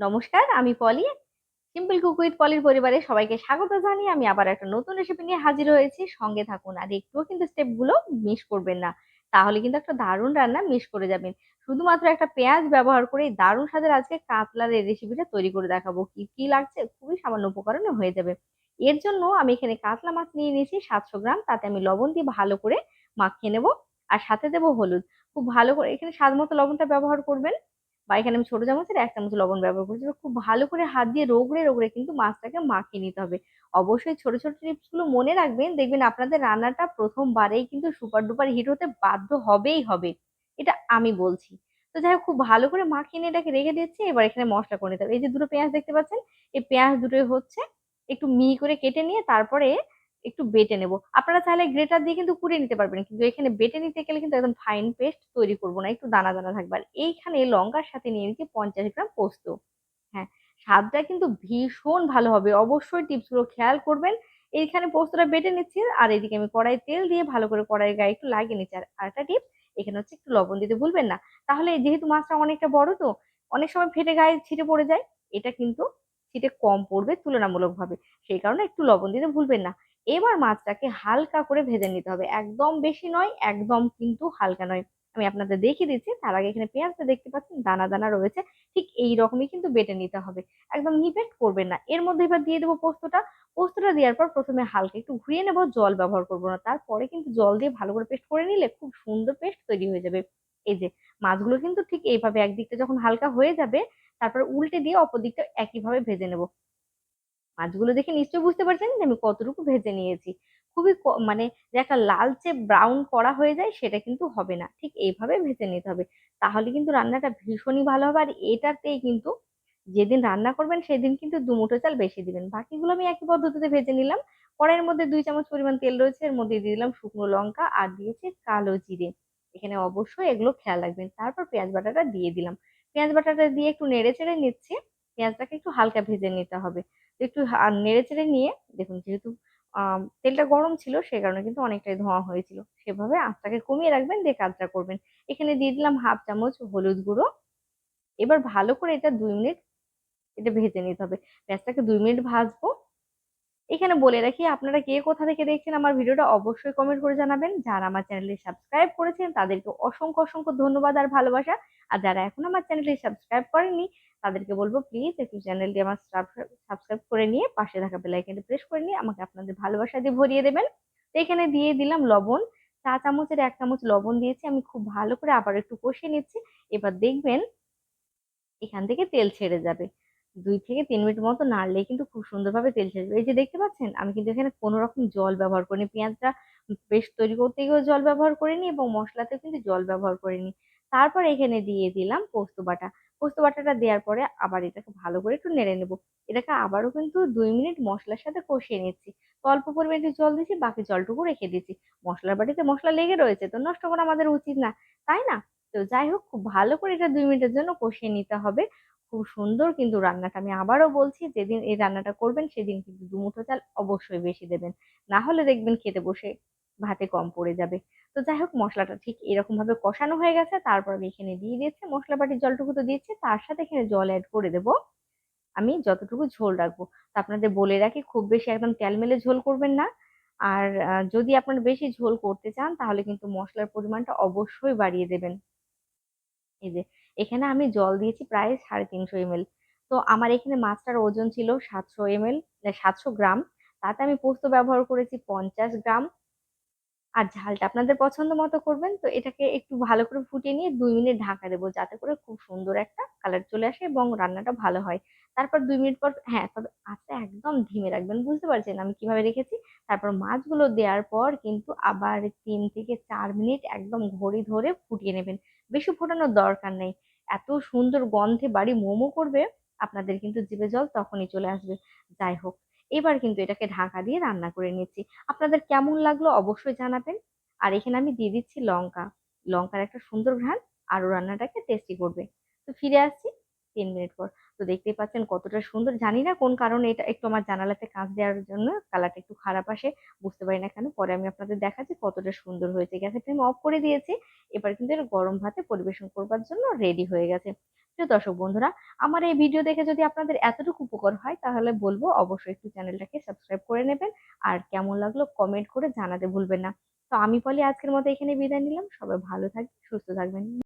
নমস্কার, আমি পলি simple cook with পলির পরিবারে সবাইকে স্বাগত জানিয়ে আমি আবার একটা নতুন রেসিপি নিয়ে হাজির হয়েছি। সঙ্গে থাকুন, আর একটুও কিন্তু স্টেপগুলো মিস করবেন না। তাহলে কিন্তু একটা দারুণ রান্না মিস করে যাবেন। শুধুমাত্র একটা পেঁয়াজ ব্যবহার করে দারুণ স্বাদের আজকে কাতলার এই রেসিপিটা তৈরি করে দেখাবো। কি কি লাগছে? খুবই সামান্য উপকরণে হয়ে যাবে। এর জন্য আমি এখানে কাতলা মাছ নিয়ে নিয়েছি সাতশো গ্রাম। তাতে আমি লবণ দিয়ে ভালো করে মাখিয়ে নেব। আর সাথে দেবো হলুদ। খুব ভালো করে এখানে স্বাদ মতো লবণটা ব্যবহার করবেন। বা এখানে আমি ছোট চামচের এক চামচ লবণ ব্যবহার করছি। খুব ভালো করে হাত দিয়ে রোগড়ে রোগড়ে কিন্তু মাছটাকে মাখিয়ে নিতে হবে। অবশ্যই ছোট ছোট টিপসগুলো মনে রাখবেন। দেখবেন আপনাদের রান্নাটা প্রথমবারেই কিন্তু সুপার ডুপার হিট হতে বাধ্য হবেই হবে। এটা আমি বলছি। তো যাই হোক, খুব ভালো করে মাখিয়ে নিয়ে এটাকে রেখে দিচ্ছি। এবার এখানে মশলা করে নিতে হবে। এই যে দুটো পেঁয়াজ দেখতে পাচ্ছেন? এই পেঁয়াজ দুটোই হচ্ছে। একটু মিহি করে কেটে নিয়ে তারপরে একটু বেটে নেব। আপনারা চাইলে গ্রেটার দিয়ে কিন্তু কুড়িয়ে নিতে পারবেন। কিন্তু এখানে বেটে নিতে গেলে কিন্তু একদম ফাইন পেস্ট তৈরি করব না, একটু দানা দানা থাকবে। আর এইখানে লঙ্কার সাথে নিয়ে নিচ্ছি পঞ্চাশ গ্রাম পোস্ত। হ্যাঁ স্বাদটা কিন্তু ভীষণ ভালো হবে। অবশ্যই টিপসগুলো খেয়াল করবেন। এইখানে পোস্তটা বেটে নিচ্ছি আর এদিকে আমি কড়াই তেল দিয়ে ভালো করে কড়াইয়ের গায়ে একটু লাগিয়ে নিচ্ছি। আর আরেকটা টিপস এখানে হচ্ছে একটু লবণ দিতে ভুলবেন না। তাহলে যেহেতু মাছটা অনেকটা বড় তো, অনেক সময় ফেটে গায়ে ছিটে পড়ে যায়, এটা কিন্তু ছিটে কম পড়বে তুলনামূলকভাবে। সেই কারণে একটু লবণ দিতে ভুলবেন না। এবার মাছটাকে হালকা করে ভেজে নিতে হবে। একদম বেশি নয়, একদম কিন্তু হালকা নয়। আমি আপনাদের দেখিয়ে দিচ্ছি, তার আগে এখানে পেঁয়াজটা দেখতে পাচ্ছেন, দানা দানা রয়েছে। ঠিক এই রকমই কিন্তু বেটে নিতে হবে। একদম নিপেট করবেন না। এর মধ্যে এবার দিয়ে দেবো পোস্তটা। পোস্তটা দেওয়ার পর প্রথমে হালকা একটু ঘুরিয়ে নেব, জল ব্যবহার করব না। তারপরে কিন্তু জল দিয়ে ভালো করে পেস্ট করে নিলে খুব সুন্দর পেস্ট তৈরি হয়ে যাবে। এই যে, মাছগুলো কিন্তু ঠিক এইভাবে একদিকটা যখন হালকা হয়ে যাবে তারপর উল্টে দিয়ে অপর দিকটা একইভাবে ভেজে নেব। মাছগুলো দেখে নিশ্চয়ই বুঝতে পারছেন যে আমি কতটুকু ভেজে নিয়েছি। খুবই মানে যে একটা লালচে ব্রাউন করা হয়ে যায় সেটা কিন্তু হবে না। ঠিক এইভাবে ভেজে নিতে হবে। তাহলে কিন্তু রান্নাটা ভীষণই ভালো হবে আর এটাতেই কিন্তু যেদিন রান্না করবেন সেদিন কিন্তু দুমুঠো চাল বেশি দিবেন। বাকিগুলো আমি একই পদ্ধতিতে ভেজে নিলাম। কড়াইয়ের মধ্যে দুই চামচ পরিমাণ তেল রয়েছে, এর মধ্যে দিয়ে দিলাম শুকনো লঙ্কা আর দিয়েছি কালো জিরে। এখানে অবশ্যই এগুলো খেয়াল রাখবেন। তারপর পেঁয়াজ বাটাটা দিয়ে দিলাম। পেঁয়াজ বাটাটা দিয়ে একটু নেড়ে চেড়ে নিচ্ছি। পেঁয়াজটাকে একটু হালকা ভেজে নিতে হবে। একটু নেড়ে চেড়ে নিয়ে দেখুন যেহেতু তেলটা গরম ছিল সে কারণে কিন্তু অনেকটাই ধোঁয়া হয়েছিল। সেভাবে আঁচটাকে কমিয়ে রাখবেন, দিয়ে কাজটা করবেন। এখানে দিয়ে দিলাম হাফ চামচ হলুদ গুঁড়ো। এবার ভালো করে এটা দুই মিনিট, এটা ভেজে নিতে হবে। পেঁয়াজটাকে দুই মিনিট ভাজবো। এখানে বলে রাখি, আপনারা কে কোথা থেকে দেখছেন আমার ভিডিওটা অবশ্যই কমেন্ট করে জানাবেন। যারা আমার চ্যানেলটি সাবস্ক্রাইব করেছেন, তাদেরকে অসংখ্য অসংখ্য ধন্যবাদ আর ভালোবাসা। আর যারা এখন আমার চ্যানেলটি সাবস্ক্রাইব করেনি তাদেরকে বলব প্লিজ একটু চ্যানেলটি আমার সাবস্ক্রাইব করে নিয়ে পাশে থাকা বেলাইকনটি প্রেস করে নিয়ে আমাকে আপনাদের ভালোবাসা দিয়ে ভরিয়ে দেবেন। তো এখানে দিয়ে দিলাম লবণ। চা চামচের এক চামচ লবণ দিয়েছি, আমি খুব ভালো করে আবার একটু কষিয়ে নিচ্ছি। এবার দেখবেন এখান থেকে তেল ছেড়ে যাবে। দুই থেকে তিন মিনিট মতো নাড়লেই কিন্তু খুব সুন্দরভাবে তেল ছেড়ে এই যে দেখতে পাচ্ছেন, আমি কিন্তু এখানে কোনো রকম জল ব্যবহার করিনি। পেঁয়াজটা পেস্ট তৈরি করতে গিয়েও জল ব্যবহার করিনি এবং মশলাতেও কিন্তু জল ব্যবহার করিনি। তারপর এখানে দিয়ে দিলাম পোস্ত বাটা। পোস্ত বাটাটা দেওয়ার পরে আবার এটাকে ভালো করে একটু নেড়ে নেব। এটাকে আবারও কিন্তু দুই মিনিট মশলার সাথে কষিয়ে নিচ্ছি। অল্প পরিমাণে জল দিচ্ছি বাকি জলটুকু রেখে দিচ্ছি। মশলার বাটিতে মশলা লেগে রয়েছে, তো নষ্ট করা আমাদের উচিত না, তাই না? তো যাই হোক, খুব ভালো করে এটা দুই মিনিটের জন্য কষিয়ে নিতে হবে। খুব সুন্দর কিন্তু রান্নাটা। আমি আবারও বলছি, যেদিন এই রান্নাটা করবেন, সেদিন কিন্তু দুমুঠো চাল অবশ্যই বেশি দেবেন। না হলে দেখবেন খেতে বসে ভাতে কম পড়ে যাবে। তো যাই হোক, মশলাটা ঠিক এরকম ভাবে কষানো হয়ে গেছে। তারপর আমি এখানে দিয়ে দিয়েছি মশলা বাটির জলটুকু তো দিয়েছি। তার সাথে এখানে জল অ্যাড করে দেবো। আমি যতটুকু ঝোল রাখব। তো আপনাদের বলে রাখি, খুব বেশি একদম তেলমেলে ঝোল করবেন না। আর যদি আপনারা বেশি ঝোল করতে চান, তাহলে কিন্তু মশলার পরিমাণটা অবশ্যই বাড়িয়ে দেবেন। এই যে এখানে আমি জল দিয়েছি প্রায় সাড়ে তিনশো এমএল তো আমার এখানে মাছটার ওজন ছিল সাতশো এমএল সাতশো গ্রাম। তাতে আমি পোস্ত ব্যবহার করেছি পঞ্চাশ গ্রাম। আর ঝালটা আপনাদের পছন্দ মতো করবেন, তো এটাকে একটু ভালো করে ফুটিয়ে নিয়ে দুই মিনিট ঢাকা দেবো, যাতে করে খুব সুন্দর একটা কালার চলে আসে এবং রান্নাটা ভালো হয়। তারপর দুই মিনিট পর হ্যাঁ তবে আঁচটা একদম ধিমে রাখবেন, বুঝতে পারছেন আমি কীভাবে রেখেছি? তারপর মাছগুলো দেওয়ার পর কিন্তু আবার তিন থেকে চার মিনিট একদম ঘড়ি ধরে ফুটিয়ে নেবেন। বেশি ফোটানোর দরকার নেই। এত সুন্দর গন্ধে বাড়ি মোমো করবে, আপনাদের কিন্তু জিভে জল তখনই চলে আসবে। যাই হোক, এবার কিন্তু এটাকে ঢাকা দিয়ে রান্না করে নিচ্ছি। আপনাদের কেমন লাগল অবশ্যই জানাবেন। আর এখানে আমি দিয়ে দিচ্ছি লঙ্কা। লঙ্কার একটা সুন্দর ঘ্রাণ, আরও রান্নাটাকে টেস্টি করবে। তো ফিরে আসছি তিন মিনিট পর। তো দেখতেই পাচ্ছেন কতটা সুন্দর। জানি না কোন কারণে এটা একটু আমার জানালাতে কাঁচ দেওয়ার জন্য কালারটা একটু খারাপ আসে, বুঝতে পারি না কেন। পরে আমি আপনাদের দেখাচ্ছি কতটা সুন্দর হয়েছে। গ্যাসের ফ্লেম অফ করে দিয়েছি। এবার কিন্তু এটা গরম ভাতে পরিবেশন করবার জন্য রেডি হয়ে গেছে। প্রিয় দর্শক বন্ধুরা, আমার এই ভিডিও দেখে যদি আপনাদের এতটুকু উপকার হয়, তাহলে বলব অবশ্যই একটু চ্যানেলটাকে সাবস্ক্রাইব করে নেবেন। আর কেমন লাগল কমেন্ট করে জানাতে ভুলবেন না। তো আমি বলি আজকের মতো এখানে বিদায় নিলাম। সবাই ভালো থাকবেন, সুস্থ থাকবেন।